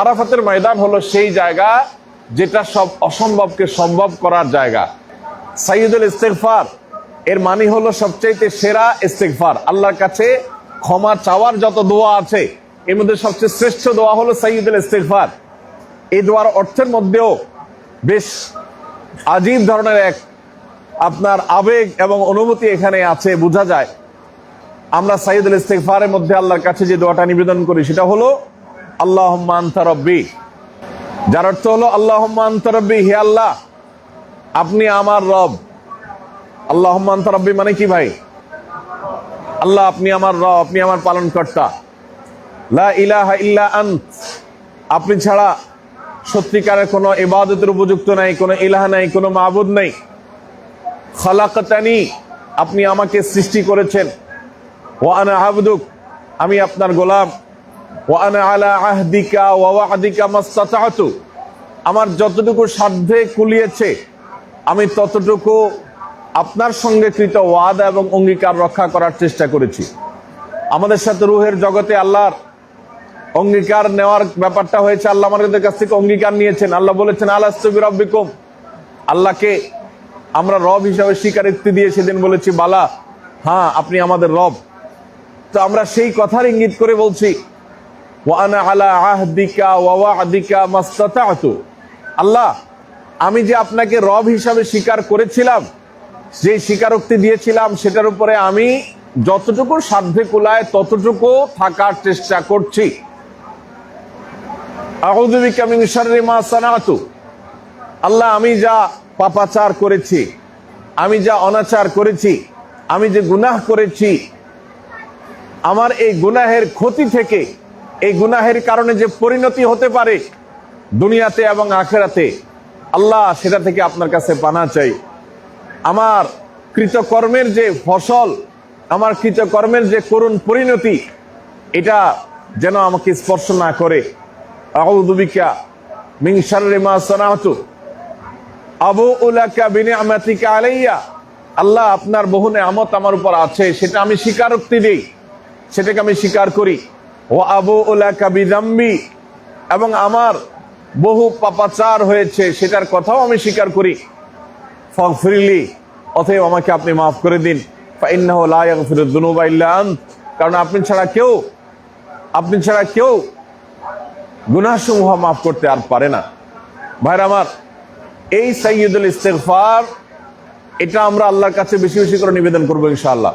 আরাফাতের ময়দান হলো সেই জায়গা যেটা সব অসম্ভবকে সম্ভব করার জায়গা। সাইয়দুল ইস্তেগফার, এর মানে হলো সবচাইতে সেরা ইস্তেগফার। আল্লাহর কাছে ক্ষমা চাওয়ার যত দোয়া আছে, এর মধ্যে সবচেয়ে শ্রেষ্ঠ দোয়া হলো সাইয়দুল ইস্তেকফার এই দোয়ার অর্থের মধ্যেও বেশ আজীব ধরনের এক আপনার আবেগ এবং অনুভূতি এখানে আছে, বোঝা যায়। আমরা সাইদুল ইস্তেগফারের মধ্যে আল্লাহর কাছে যে দোয়াটা নিবেদন করি, সেটা হলো আল্লাহ আন্তারব্বি যার অর্থ হলো আল্লাহ আন্তা রব্বি, হে আল্লাহ, আপনি আমার রব। আল্লাহ আন্তা রব্বি মানে কি ভাই? আল্লাহ, আপনি আমার রব, আপনি আমার পালন কর্তা লা ইলাহা আন্ত। আপনি ছাড়া সত্যিকারের কোনো ইবাদতের উপযুক্ত নাই, কোনো ইলাহা নাই, কোনো মাবুদ নাই। খালাকাতানি, আপনি আমাকে সৃষ্টি করেছেন। ওয়ানা আবদুক, আমি আপনার গোলাম। আলা আমার যতটুকু সাধ্যে কুলিয়েছে, আমি ততটুকু আপনার সঙ্গে কৃত ওয়াদা এবং অঙ্গীকার রক্ষা করার চেষ্টা করেছি। আমাদের সাথে রুহের জগতে আল্লাহর অঙ্গীকার নেওয়ার ব্যাপারটা হয়েছে, আল্লাহ আমাদের কাছ থেকে অঙ্গীকার নিয়েছেন। আল্লাহ বলেছেন আলাস্তবি রব্বিকুম আল্লাহকে আমরা রব হিসাবে স্বীকারোক্তি দিয়ে সেদিন বলেছি, বালা হ্যাঁ আপনি আমাদের রব। তো আমরা সেই কথার ইঙ্গিত করে বলছি ওয়ানা আলা আহদিকা ওয়া ওয়াদিকা মাস্তাতাতু। আল্লাহ, আমি যে আপনাকে রব হিসাবে স্বীকার করেছিলাম, যে স্বীকারোক্তি দিয়েছিলাম, সেটার উপরে আমি যতটুকু সাধ্যে কুলায় ততটুকু থাকার চেষ্টা করছি। আল্লাহ, আমি যা পাপাচার করেছি, আমি যা অনাচার করেছি, আমি যে গুনাহ করেছি, আমার এই গুনাহের ক্ষতি থেকে এই গুনাহের কারণে যে পরিণতি হতে পারে দুনিয়াতে এবং আখেরাতে, আল্লাহ সেটা থেকে আপনার কাছে পানা চাই। আমার কৃতকর্মের যে ফসল, আমার কৃতকর্মের যে করুণ পরিণতি, এটা যেন আমাকে স্পর্শ না করে। সানাতু। আবু আলাইয়া। আল্লাহ আপনার বহু নেয়ামত আমার উপর আছে, সেটা আমি স্বীকারোক্তি দিই। সেটাকে আমি স্বীকার করি। ও আবু উলাকা বিদাম্বি এবং আমার বহু পাপাচার হয়েছে, সেটার কথাও আমি স্বীকার করি। ফগফিরলি, অতএব আমাকে আপনি মাফ করে দিন। কারণ আপনি ছাড়া কেউ, আপনি ছাড়া কেউ গুনাহসমূহ মাফ করতে আর পারে না। ভাইরা আমার, এই সাইয়দুল ইস্তেগফার, এটা আমরা আল্লাহর কাছে বেশি বেশি করে নিবেদন করব ইনশাআল্লাহ।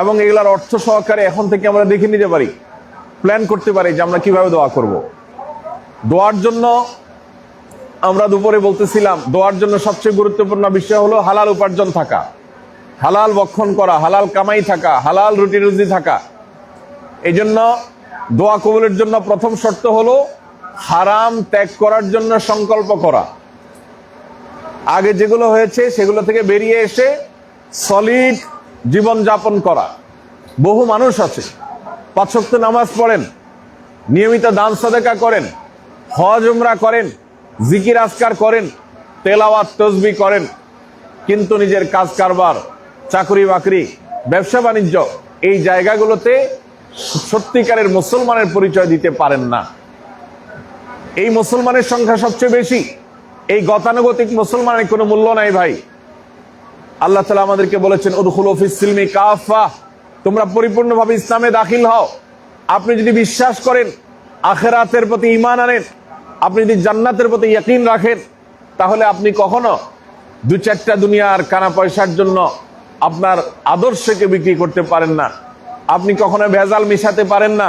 এবং এগুলার অর্থ সহকারে এখন থেকে আমরা দেখে নিতে পারি প্ল্যান করতে পারি যে আমরা কীভাবে দোয়া করব। দোয়ার জন্য আমরা দুপুরে বলতেছিলাম, দোয়ার জন্য সবচেয়ে গুরুত্বপূর্ণ বিষয় হলো হালাল উপার্জন থাকা। হালাল বক্ষণ করা, হালাল কামাই থাকা, হালাল রুটি রুজি থাকা। এই জন্য দোয়া কবুলের জন্য প্রথম শর্ত হলো হারাম ত্যাগ করার জন্য সংকল্প করা। আগে যেগুলো হয়েছে সেগুলো থেকে বেরিয়ে এসে সলিড জীবন যাপন করা। বহু মানুষ আছে। পাঁচক্ত নামাজ পড়েন। নিয়মিত দান সাদেকা করেন। হজ, উমরা করেন। জিকির, আজকার করেন। তেলাওয়াত, তসবি করেন। কিন্তু নিজের কাজ কারবার, চাকরি বাকরি, ব্যবসা বাণিজ্য এই জায়গাগুলোতে সত্যিকারের মুসলমানের পরিচয় দিতে পারেন না। এই মুসলমানের সংখ্যা সবচেয়ে বেশি। এই গতানুগতিক মুসলমানের কোনো মূল্য নাই ভাই। আল্লাহ তালা আমাদেরকে বলেছেন, উদখুল সিলমি কাফা তোমরা পরিপূর্ণভাবে ইসলামে দাখিল হও। আপনি যদি বিশ্বাস করেন, আখেরাতের প্রতি ইমান আনেন, আপনি যদি জান্নাতের প্রতি ইয়াকিন রাখেন, তাহলে আপনি কখনো দু চারটা দুনিয়ার কানা পয়সার জন্য আপনার আদর্শকে বিক্রি করতে পারেন না। আপনি কখনো ভেজাল মিশাতে পারেন না।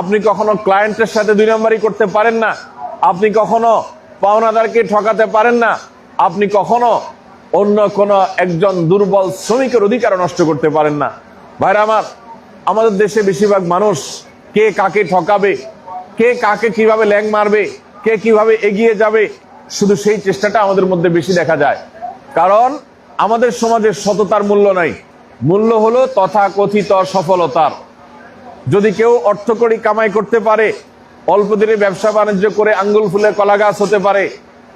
আপনি কখনো ক্লায়েন্টের সাথে দুই নম্বরই করতে পারেন না। আপনি কখনো পাওনাদারকে ঠকাতে পারেন না। আপনি কখনো অন্য কোন একজন দুর্বল শ্রমিকের অধিকার নষ্ট করতে পারেন না। ভাইরা আমার, আমাদের দেশে বেশিরভাগ মানুষ কে কাকে ঠকাবে, কে কাকে কীভাবে ল্যাং মারবে, কে কীভাবে এগিয়ে যাবে, শুধু সেই চেষ্টাটা আমাদের মধ্যে বেশি দেখা যায়। কারণ আমাদের সমাজে সততার মূল্য নাই। মূল্য হলো তথাকথিত সফলতার। যদি কেউ অর্থ করি কামাই করতে পারে, অল্প দিনে ব্যবসা বাণিজ্য করে আঙ্গুল ফুলে কলা গাছ হতে পারে,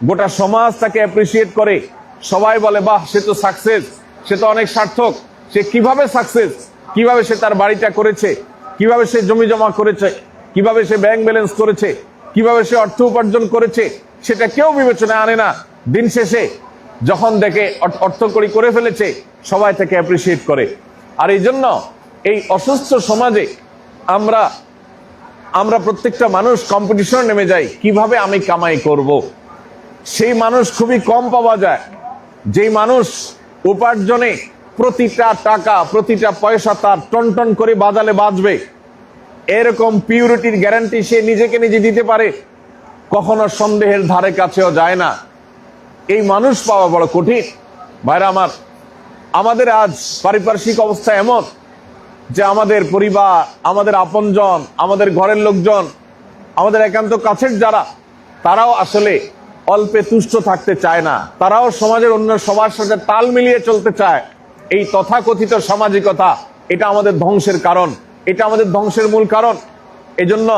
গোটা সমাজ তাকে অ্যাপ্রিসিয়েট করে সবাই বলে, বাহ, সে তো সাকসেস সে তো অনেক সার্থক, সে কীভাবে সাকসেস কীভাবে সে তার বাড়িটা করেছে? কীভাবে সে জমি জমা করেছে? কীভাবে সে ব্যাংক ব্যালেন্স করেছে? কীভাবে সে অর্থ উপার্জন করেছে? সেটা কেউ বিবেচনায় আনে না। দিন শেষে যখন দেখে অর্থ- অর্থ করি করে ফেলেছে, সবাই তাকে অ্যাপ্রিসিয়েট করে। আর এই জন্য এই অসুস্থ সমাজে আমরা আমরা প্রত্যেকটা মানুষ কম্পিটিশন নেমে যাই কীভাবে আমি কামাই করব। সেই মানুষ খুবই কম পাওয়া যায়। যেই মানুষ উপার্জনে প্রতিটা টাকা, প্রতিটা পয়সা তার টন টন করে বাজালে বাঁচবে, এরকম পিউরিটির গ্যারান্টি সে নিজেকে নিজে দিতে পারে, কখনো সন্দেহের ধারে কাছেও যায় না। এই মানুষ পাওয়া বড় কঠিন। ভাইরা আমার, আমাদের আজ পারিপার্শ্বিক অবস্থা এমন যে আমাদের পরিবার, আমাদের আপনজন, আমাদের ঘরের লোকজন, আমাদের একান্ত কাছের যারা, তারাও আসলে অল্পে তুষ্ট থাকতে চায় না। তারাও সমাজের অন্য সবার সাথে তাল মিলিয়ে চলতে চায়। এই তথাকথিত সামাজিকতা, এটা আমাদের ধ্বংসের কারণ। এটা আমাদের ধ্বংসের মূল কারণ। এজন্য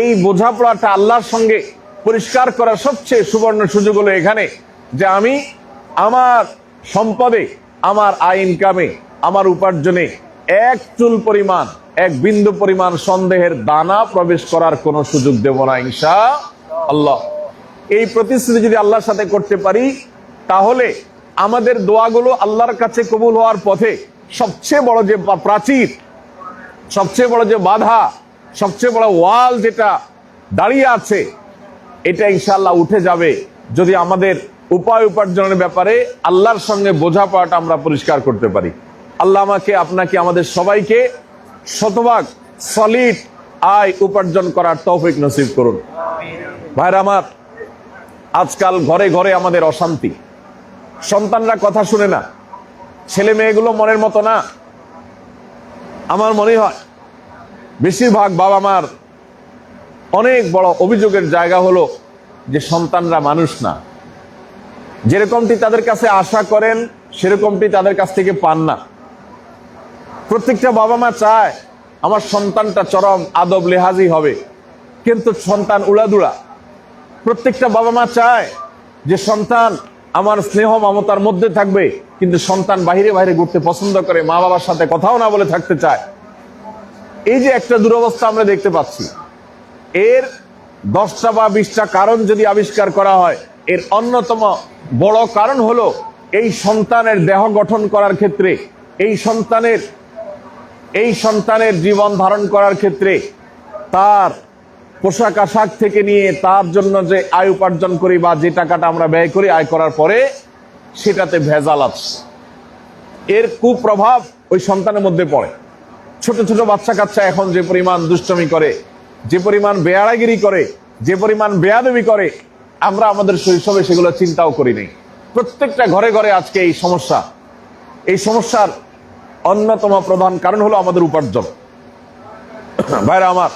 এই বোঝাপড়াটা আল্লাহর সঙ্গে পরিষ্কার করার সবচেয়ে সুবর্ণ সুযোগ হলো এখানে যে আমি আমার সম্পদে, আমার আয় ইনকামে আমার উপার্জনে এক চুল পরিমাণ, এক বিন্দু পরিমাণ সন্দেহের দানা প্রবেশ করার কোনো সুযোগ দেব না ইনশা আল্লাহ। এই প্রতিশ্রুতি যদি আল্লাহর সাথে করতে পারি, তাহলে আমাদের দোয়াগুলো আল্লাহর কাছে কবুল হওয়ার পথে সবচেয়ে বড় যে প্রাচীর, সবচেয়ে বড় যে বাধা, সবচেয়ে বড় ওয়াল যেটা দাঁড়িয়ে আছে, এটা ইনশাল্লাহ উঠে যাবে যদি আমাদের উপায় উপার্জনের ব্যাপারে আল্লাহর সঙ্গে বোঝাপড়াটা আমরা পরিষ্কার করতে পারি। আল্লাহ আমাকে, আপনাকে, আমাদের সবাইকে শতভাগ সলিড আয় উপার্জন করার তৌফিক নসিব করুন। ভাইরা আমার আজকাল ঘরে ঘরে আমাদের অশান্তি। সন্তানরা কথা শুনে না, ছেলে মেয়েগুলো মনের মতো না। আমার মনে হয়, বেশিরভাগ বাবা মার অনেক বড় অভিযোগের জায়গা হলো যে সন্তানরা মানুষ না। যেরকমটি তাদের কাছে আশা করেন, সেরকমটি তাদের কাছ থেকে পান না। প্রত্যেকটা বাবা মা চায়, আমার সন্তানটা চরম আদব লেহাজি হবে। কিন্তু সন্তান উড়াদুড়া প্রত্যেকটা বাবা মা চায় যে সন্তান আমার স্নেহ মমতার মধ্যে থাকবে, কিন্তু সন্তান বাইরে বাইরে ঘুরতে পছন্দ করে, মা বাবার সাথে কথাও না বলে থাকতে চায়। এই যে একটা দুরবস্থা আমরা দেখতে পাচ্ছি, এর দশটা বা বিশটা কারণ যদি আবিষ্কার করা হয়, এর অন্যতম বড় কারণ হলো এই সন্তানের দেহ গঠন করার ক্ষেত্রে, এই সন্তানের এই সন্তানের জীবন ধারণ করার ক্ষেত্রে তার পোশাক আশাক থেকে নিয়ে তার জন্য যে আয় উপার্জন করি বা যে টাকাটা আমরা ব্যয় করি, আয় করার পরে সেটাতে ভেজাল আছে। এর কুপ্রভাব ওই সন্তানের মধ্যে পড়ে। ছোট ছোট বাচ্চা কাচ্চা এখন যে পরিমাণ দুষ্টমি করে, যে পরিমাণ বেয়ারাগিরি করে, যে পরিমাণ বেয়াদবি করে, আমরা আমাদের শৈশবে সেগুলো চিন্তাও করি নাই। প্রত্যেকটা ঘরে ঘরে আজকে এই সমস্যা। এই সমস্যার অন্যতম প্রধান কারণ হলো আমাদের উপার্জন। ভাইরা আমার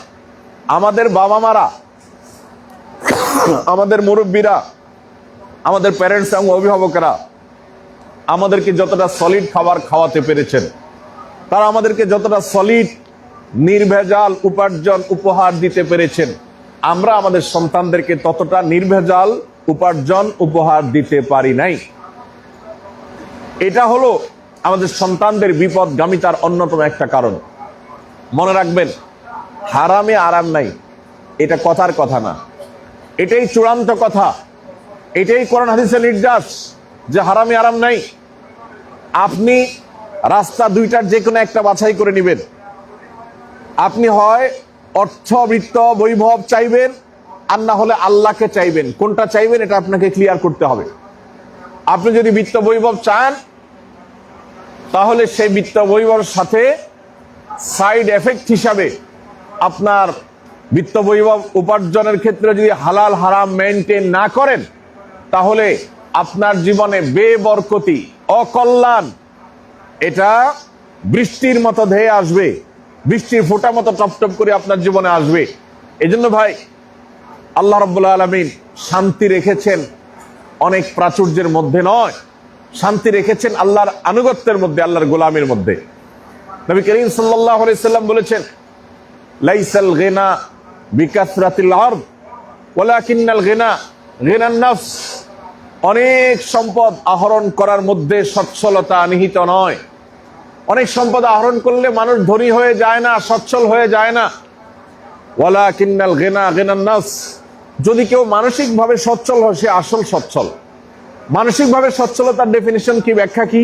আমাদের বাবা মারা আমাদের মুরব্বীরা, আমাদের প্যারেন্টস এবং অভিভাবকেরা আমাদেরকে যতটা সলিড খাবার খাওয়াতে পেরেছেন, তারা আমাদেরকে যতটা সলিড নির্ভেজাল উপার্জন উপহার দিতে পেরেছেন, আমরা আমাদের সন্তানদেরকে ততটা নির্ভেজাল উপার্জন উপহার দিতে পারি নাই। এটা হলো আমাদের সন্তানদের বিপদগামিতার অন্যতম একটা কারণ। মনে রাখবেন হারামে আরাম নাই। এটা কথার কথা না। এটাই চূড়ান্ত কথা। এটাই কোরআন হাদিসের নির্যাস যে হারামে আরাম নাই। আপনি রাস্তা দুইটার যে কোনো একটা বাছাই করে নেবেন। আপনি হয় অর্থ, বৃত্ত, বৈভব চাইবেন আর না হলে আল্লাহকে চাইবেন। কোনটা চাইবেন এটা আপনাকে ক্লিয়ার করতে হবে। আপনি যদি বৃত্ত, বৈভব চান, তাহলে সেই বৃত্ত, বৈভবের সাথে সাইড এফেক্ট হিসাবে আপনার বিত্ত বৈভব উপার্জনের ক্ষেত্রে যদি হালাল, হারাম মেনটেন না করেন, তাহলে আপনার জীবনে বেবরকতি, অকল্যাণ, এটা বৃষ্টির মতো ধেয়ে আসবে। বৃষ্টির ফোঁটা মতো টপটপ করে আপনার জীবনে আসবে। এজন্য ভাই, আল্লাহ রব্বুল্লা আলমিন শান্তি রেখেছেন অনেক প্রাচুর্যের মধ্যে নয়, শান্তি রেখেছেন আল্লাহর আনুগত্যের মধ্যে, আল্লাহর গোলামের মধ্যে। নবী করিম সাল্লাহ সাল্লাম বলেছেন লাইসাল গেনা বিকাসরাতিল আরদ, ওয়ালাকিন্নাল গেনা গেনান নাফস। অনেক সম্পদ আহরণ করার মধ্যে সচ্ছলতা নিহিত নয়। অনেক সম্পদ আহরণ করলে মানুষ ধনী হয়ে যায় না, সচ্ছল হয়ে যায় না। ওয়ালা কিন্নাল গেনা গেনান নাফস। যদি কেউ মানসিকভাবে সচ্ছল হয়, সে আসল সচ্ছল। মানসিকভাবে সচ্ছলতার ডেফিনিশন কি, ব্যাখ্যা কি?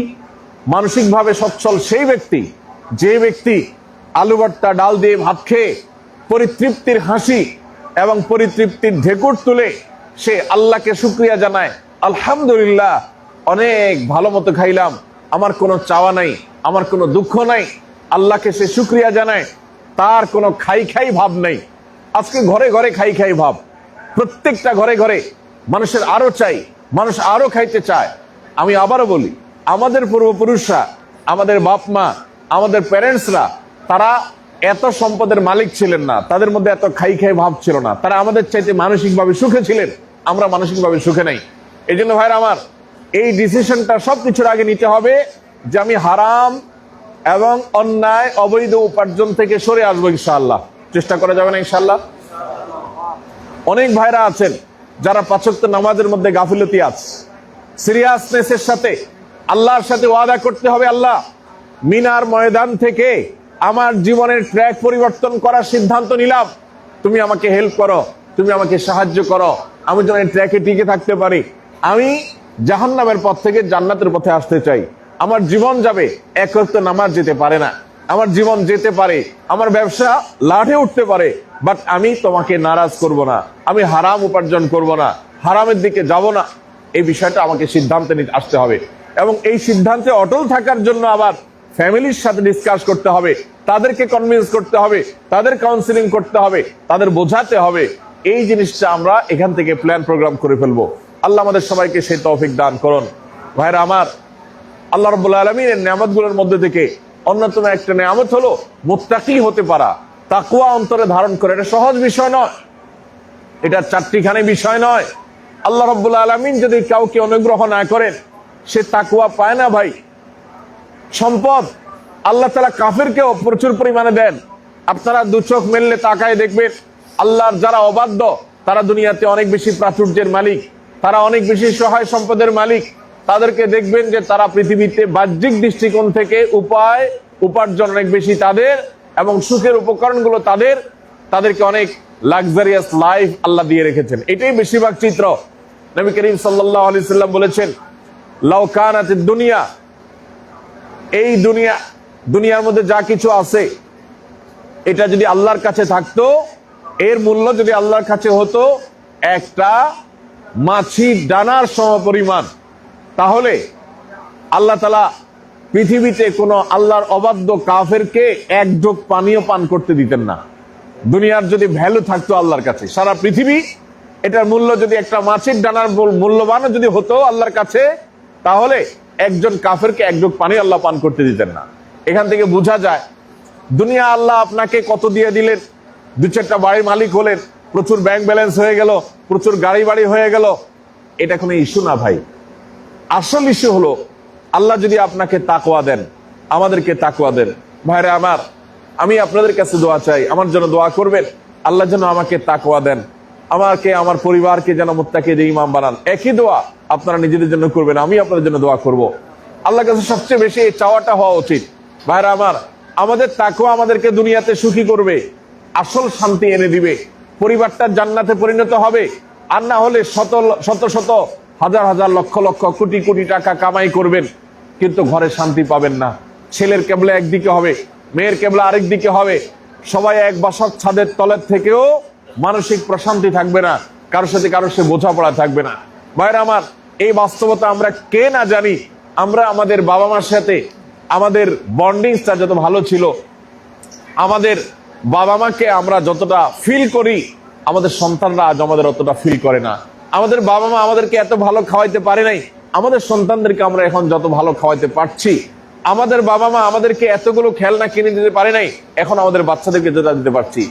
মানসিকভাবে সচ্ছল সেই ব্যক্তি, যে ব্যক্তি আলু ভর্তা ডাল দিয়ে ভাত খেয়ে পরিতৃপ্তির হাসি এবং পরিতৃপ্তির ঢেকুর তুলে সে আল্লাহকে শুক্রিয়া জানায়, আলহামদুলিল্লাহ, অনেক ভালো মতো খাইলাম। আমার কোনো চাওয়া নাই, আমার কোনো দুঃখ নাই। আল্লাহকে সে শুক্রিয়া জানায়, তার কোনো খাই খাই ভাব নেই। আজকে ঘরে ঘরে খাই খাই ভাব। প্রত্যেকটা ঘরে ঘরে মানুষের আরও চাই, মানুষ আরও খাইতে চায়। আমি আবারও বলি, আমাদের পূর্বপুরুষরা, আমাদের বাপ মা, আমাদের প্যারেন্টসরা তারা এত সম্পদের মালিক ছিলেন না, তাদের মধ্যে এত খাই খাই ভাব ছিল না। তারা আমাদের চাইতে মানসিকভাবে সুখে ছিলেন, আমরা মানসিকভাবে সুখে নাই। এই জন্য ভাইরা আমার, এই ডিসিশনটা সবকিছুর আগে নিতে হবে যে আমি হারাম এবং অন্যায়, অবৈধ উপার্জন থেকে সরে আসব ইনশাআল্লাহ। চেষ্টা করা যাবে না ইনশাআল্লাহ? অনেক ভাইরা আছেন যারা পাচক্ত নামাজের মধ্যে গাফিলতি আছে। সিরিয়াসনেসের সাথে, আল্লাহর সাথে ওয়াদা করতে হবে আল্লাহ। মিনার ময়দান থেকে আমার জীবনের ট্র্যাক পরিবর্তন করার সিদ্ধান্ত নিলাম। তুমি আমাকে হেল্প করো, তুমি আমাকে সাহায্য করো, আমি যেন ট্র্যাকে টিকে থাকতে পারি। আমি জাহান্নামের পথ থেকে জান্নাতের পথে আসতে চাই। আমার জীবন যাবে, এক নামাজ যেতে পারে না। আমার জীবন যেতে পারে, আমার ব্যবসা লাঠে উঠতে পারে বাট আমি তোমাকে নারাজ করব না। আমি হারাম উপার্জন করব না, হারামের দিকে যাব না। এই বিষয়টা আমাকে সিদ্ধান্তে নিতে আসতে হবে। এবং এই সিদ্ধান্তে অটল থাকার জন্য আবার ফ্যামিলির সাথে ডিসকাস করতে হবে, তাদেরকে কনভিন্স করতে হবে, তাদের কাউন্সিলিং করতে হবে, তাদের বোঝাতে হবে। এই জিনিসটা আমরা এখান থেকে প্ল্যান প্রোগ্রাম করে ফেলব। আল্লাহ আমাদের সবাইকে সেই তৌফিক দান করুন। ভাইরা আমার, আল্লাহ রব্বুল আলমীর নিয়ামতগুলোর মধ্যে থেকে অন্যতম একটা নিয়ামত হলো, মুত্তাকি হতে পারা। তাকুয়া অন্তরে ধারণ করে, এটা সহজ বিষয় নয়। এটা চারটিখানে বিষয় নয়। আল্লাহ রব্বুল আলমিন যদি কাউকে অনুগ্রহ না করেন, সে তাকুয়া পায় না ভাই। সম্পদ আল্লাহ তালা কাফেরকেও প্রচুর পরিমাণে দেন। আপনারা দু চোখ মেললে তাকায় দেখবেন, আল্লাহর যারা অবাধ্য, তারা দুনিয়াতে অনেক বেশি প্রাচুর্যের মালিক, তারা অনেক বেশি সহায় সম্পদের মালিক। তাদেরকে দেখবেন যে তারা পৃথিবীতে বাহ্যিক দৃষ্টিকোণ থেকে উপায়, উপার্জন অনেক বেশি তাদের এবং সুখের উপকরণগুলো তাদের। তাদেরকে অনেক লাক্সারিয়াস লাইফ আল্লাহ দিয়ে রেখেছেন। এটাই বেশিরভাগ চিত্র। নবী করিম সাল্লাহ আলি সাল্লাম বলেছেন লাউকানাত দুনিয়া এই দুনিয়া, দুনিয়ার মধ্যে যা কিছু আছে, এটা যদি আল্লাহর কাছে থাকতো, এর মূল্য যদি আল্লাহর কাছে হতো, একটা মাছি ডানার সমপরিমাণ। তাহলে আল্লাহ তালা পৃথিবীতে কোনো আল্লাহর অবাধ্য কাফেরকে এক ঢোক পানীয় পান করতে দিতেন না। দুনিয়ার যদি ভ্যালু থাকতো আল্লাহর কাছে, সারা পৃথিবী এটার মূল্য যদি একটা মাছের ডানার মূল- মূল্যবানও যদি হতো আল্লাহর কাছে, তাহলে একজন কাফেরকে এক ঢোক পানি আল্লাহ পান করতে দিতেন না। এখান থেকে বোঝা যায়, দুনিয়া আল্লাহ আপনাকে কত দিয়ে দিলেন? দু চারটা বাড়ির মালিক হলেন, প্রচুর ব্যাংক ব্যালেন্স হয়ে গেল, প্রচুর গাড়ি বাড়ি হয়ে গেল। এটা কোনো ইস্যু না ভাই। আসল ইস্যু হলো, আল্লাহ যদি আপনাকে তাকোয়া দেন, আমাদেরকে তাকোয়া দেন। ভাইরা আমার, আমি আপনাদের কাছে দোয়া চাই, আমার জন্য দোয়া করবেন, আল্লাহ যেন আমাকে তাকোয়া দেন। আমাকে, আমার পরিবারকে যেন মোত্তাকে ইমাম বানান। একই দোয়া আপনারা নিজেদের জন্য করবেন, আমি আপনাদের জন্য দোয়া করব। আল্লাহর কাছে সবচেয়ে বেশি চাওয়াটা হওয়া উচিত। ভাইরা আমার, আমাদের তাকওয়া আমাদেরকে দুনিয়াতে সুখী করবে, আসল শান্তি এনে দিবে। পরিবারটা জান্নাতে পরিণত হবে, আর না হলে শত শত শত, হাজার হাজার, লক্ষ লক্ষ, কোটি কোটি টাকা কামাই করবেন, কিন্তু ঘরে শান্তি পাবেন না। ছেলের কেবলা একদিকে হবে, মেয়ের কেবলা আরেক দিকে হবে। সবাই এক বাসক ছাদের তলের থেকেও মানসিক প্রশান্তি থাকবে না, কারোর সাথে কারোর সাথে বোঝাপড়া থাকবে না। ভাইরা আমার, এই বাস্তবতা আমরা কে না জানি, আমরা আমাদের বাবা মার সাথে, আমাদের বন্ডিংসটা যত ভালো ছিল, আমাদের বাবা মাকে আমরা যতটা ফিল করি, আমাদের সন্তানরা আজ আমাদের অতটা ফিল করে না। আমাদের বাবা মা আমাদেরকে এত ভালো খাওয়াইতে পারে নাই, আমাদের সন্তানদেরকে আমরা এখন যত ভালো খাওয়াইতে পারছি, আমাদের বাবা মা আমাদেরকে এতগুলো খেলনা কিনে দিতে পারে নাই, এখন আমাদের বাচ্চাদেরকে যেটা দিতে পারছি।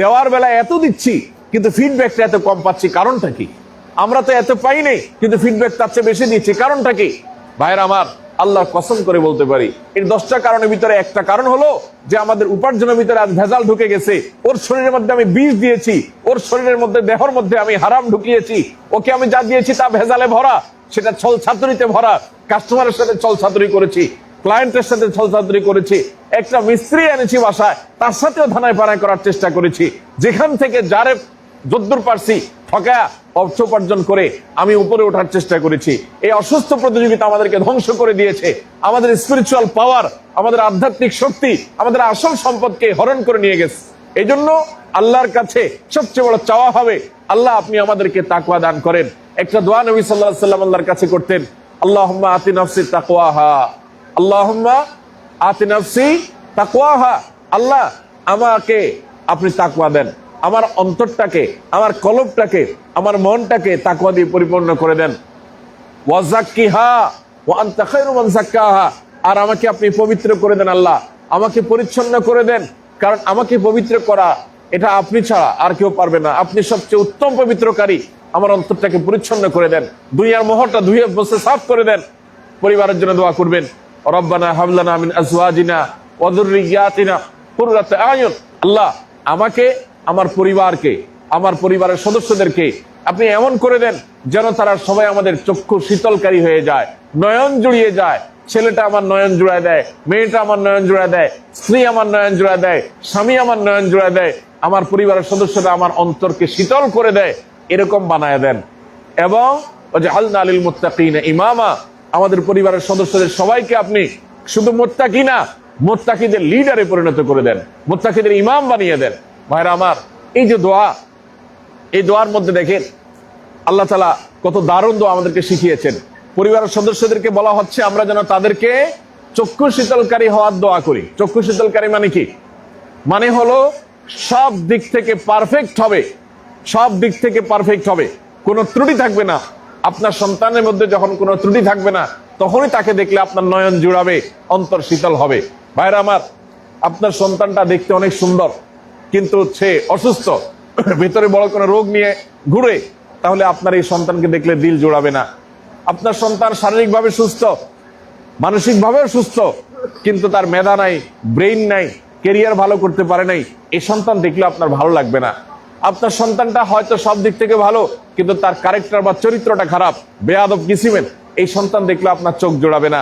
দেওয়ার বেলা এত দিচ্ছি, কিন্তু ফিডব্যাকটা এত কম পাচ্ছি, কারণটা কি? আমরা তো এত পাই নাই, কিন্তু ফিডব্যাক তার চেয়ে বেশি দিচ্ছি, কারণটা কি? ভাইয়ের আমার আল্লাহ কসম করে বলতে পারি, এর দশটা কারণের ভিতরে একটা কারণ হলো যে আমাদের উপার্জনের ভিতরে আজ ভেজাল ঢুকে গেছে, ওর শরীরের মধ্যে আমি বীজ দিয়েছি, ওর শরীরের মধ্যে দেহর মধ্যে আমি হারাম ঢুকিয়েছি, ওকে আমি যা দিয়েছি তা ভেজালে ভরা, সেটা ছল ছাতুরিতে ভরা কাস্টমারের সাথে ছল ছাতুরি করেছি ক্লায়েন্টের সাথে ছল করেছি, একটা মিস্ত্রি এনেছি বাসায়, তার সাথেও ধানায় পানায় করার চেষ্টা করেছি। যেখান থেকে যারে যদ্দুর পারছি, ঠকায়া অর্থ উপার্জন করে আমি উপরে ওঠার চেষ্টা করেছি। এই অসুস্থ প্রতিযোগিতা আমাদেরকে ধ্বংস করে দিয়েছে। আমাদের স্পিরিচুয়াল পাওয়ার আমাদের আধ্যাত্মিক শক্তি, আমাদের আসল সম্পদকে হরণ করে নিয়ে গেছে। এই জন্য আল্লাহর কাছে সবচেয়ে বড় চাওয়া হবে, আল্লাহ আপনি আমাদেরকে তাকুয়া দান করেন। একটা দোয়া নবী সাল্লাহ সাল্লাম আল্লাহর কাছে করতেন আল্লাহ আতি নফসি তাকওয়াহা। আল্লাহুম্মা আতি নফসি তাকওয়াহা। আল্লাহ, আমাকে আপনি তাকওয়া দেন। আমার অন্তরটাকে, আমার কলবটাকে, আমার মনটাকে তাকওয়া দিয়ে পরিপূর্ণ করে দেন। ওয়াজাক্কিহা ওয়া আনতা খায়রু মান যাক্কাহা। আর আমাকে আপনি পবিত্র করে দেন আল্লাহ। আমাকে পরিচ্ছন্ন করে দেন। কারণ আমাকে পবিত্র করা, এটা আপনি ছাড়া আর কেউ পারবে না। আপনি সবচেয়ে উত্তম পবিত্রকারী। আমার অন্তরটাকে পরিচ্ছন্ন করে দেন। দুনিয়ার মোহরটা ধুয়ে বসে সাফ করে দেন। পরিবারের জন্য দোয়া করবেন। রব্বানা হাবলানা মিন আজওয়াজিনা ওয়া যুররিয়াতিনা কুররাতা আয়ুন। আল্লাহ, আমাকে, আমার পরিবারকে, আমার পরিবারের সদস্যদেরকে আপনি এমন করে দেন যেন তারা সবাই আমাদের চক্ষু শীতলকারী হয়ে যায়, নয়ন জুড়িয়ে যায়। ছেলেটা আমার নয়ন জুড়ায় দেয়, মেয়েটা আমার নয়ন জুড়ায় দেয়, স্ত্রী আমার নয়ন জুড়ায় দেয়, স্বামী আমার নয়ন জুড়ায় দেয়, আমার পরিবারের সদস্যরা আমার অন্তরকে শীতল করে দেয়, এরকম বানায় দেন। এবং ওই যে আলনা আলিল মুত্তাকিনা ইমামা আমাদের পরিবারের সদস্যদের সবাইকে আপনি শুধু মোত্তাকি না মোত্তাকিদের লিডারে পরিণত করে দেন, মোত্তাকিদের ইমাম বানিয়ে দেন। ভাইরা আমার, এই যে দোয়া, এই দোয়ার মধ্যে দেখেন, আল্লাহ তালা কত দারুণ দোয়া আমাদেরকে শিখিয়েছেন। পরিবারের সদস্যদেরকে বলা হচ্ছে, আমরা যেন তাদেরকে চক্ষু শীতলকারী হওয়ার দোয়া করি। চক্ষু শীতলকারী মানে কি? মানে হলো সব দিক থেকে পারফেক্ট হবে, সব দিক থেকে পারফেক্ট হবে। কোনো ত্রুটি থাকবে না। আপনার সন্তানের মধ্যে যখন কোনো ত্রুটি থাকবে না, তখনই তাকে দেখলে আপনার নয়ন জুড়াবে, অন্তর শীতল হবে। ভাইরা আমার, আপনার সন্তানটা দেখতে অনেক সুন্দর, কিন্তু সে অসুস্থ, ভিতরে বড় কোনো রোগ নিয়ে ঘুরে, তাহলে আপনার এই সন্তানকে দেখলে দিল জোড়াবে না। আপনার সন্তান শারীরিকভাবে সুস্থ, মানসিকভাবেও সুস্থ, কিন্তু তার মেধা নাই, ব্রেইন নাই, কেরিয়ার ভালো করতে পারে নাই এই সন্তান দেখলে আপনার ভালো লাগবে না। আপনার সন্তানটা হয়তো সব দিক থেকে ভালো, কিন্তু তার ক্যারেক্টার বা চরিত্রটা খারাপ। বেয়াদব কিসিমেন এই সন্তান দেখলে আপনার চোখ জোড়াবে না।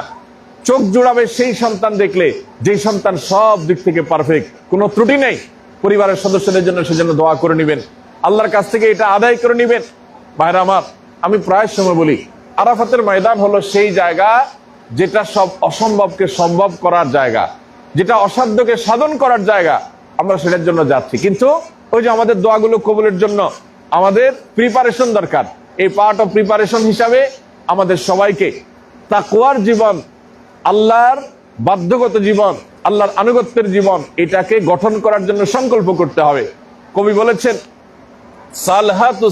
চোখ জোড়াবে সেই সন্তান দেখলে, যেই সন্তান সব দিক থেকে পারফেক্ট কোনো ত্রুটি নেই। পরিবারের সদস্যদের জন্য সেজন্য দোয়া করে নেবেন। আল্লাহর কাছ থেকে এটা আদায় করে নেবেন। ভাইরা আমার, আমি প্রায় সময় বলি, আরাফাতের ময়দান হলো সেই জায়গা যেটা সব অসম্ভবকে সম্ভব করার জায়গা। যেটা অসাধ্যকে সাধন করার জায়গা। আমরা সেটার জন্য যাচ্ছি। কিন্তু ওই যে আমাদের দোয়াগুলো কবুলের জন্য আমাদের প্রিপারেশন দরকার। এই পার্ট অফ প্রিপারেশন হিসাবে আমাদের সবাইকে তাকুয়ার জীবন, আল্লাহর বাধ্যগত জীবন, আল্লাহর আনুগত্যের জীবন, এটাকে গঠন করার জন্য সংকল্প করতে হবে। কবি বলেছেন, সালহাতু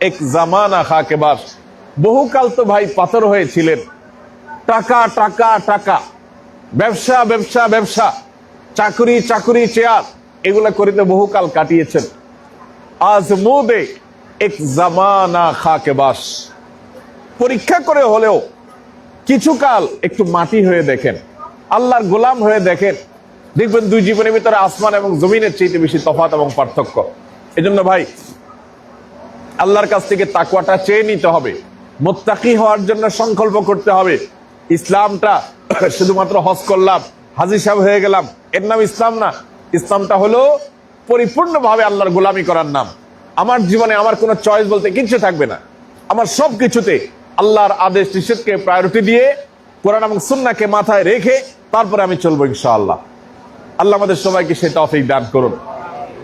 এক বহুকাল তো ভাই পাথর হয়েছিলেন। টাকা টাকা টাকা। ব্যবসা ব্যবসা ব্যবসা। চাকুরি চাকুরি, চেয়ার, এগুলা করিতে বহুকাল কাটিয়েছেন। আজ মুদে এক জামানা খাকে বাস। পরীক্ষা করে হলেও কিছুকাল একটু মাটি হয়ে দেখেন, আল্লাহর গোলাম হয়ে দেখেন। দেখবেন দুই জীবনের ভিতরে আসমান এবং জমিনের চাইতে বেশি তফাত এবং পার্থক্য। এজন্য ভাই, আল্লাহর কাছ থেকে তাকুয়াটা চেয়ে নিতে হবে। মোত্তাকি হওয়ার জন্য সংকল্প করতে হবে। ইসলামটা শুধুমাত্র হজ করলাম হাজি সাহেব হয়ে গেলাম। এর নাম ইসলাম না। ইসলামটা হলো পরিপূর্ণভাবে আল্লাহর গোলামি করার নাম। আমার জীবনে আমার কোনো চয়েস বলতে কিচ্ছু থাকবে না। আমার সব কিছুতে আল্লাহর আদেশ নিষেধকে প্রায়োরিটি দিয়ে, কোরআন এবং সুন্নাকে মাথায় রেখে তারপরে আমি চলবো ইনশাআল্লাহ। আল্লাহ আমাদের সবাইকে সেটা তফিক দান করুন।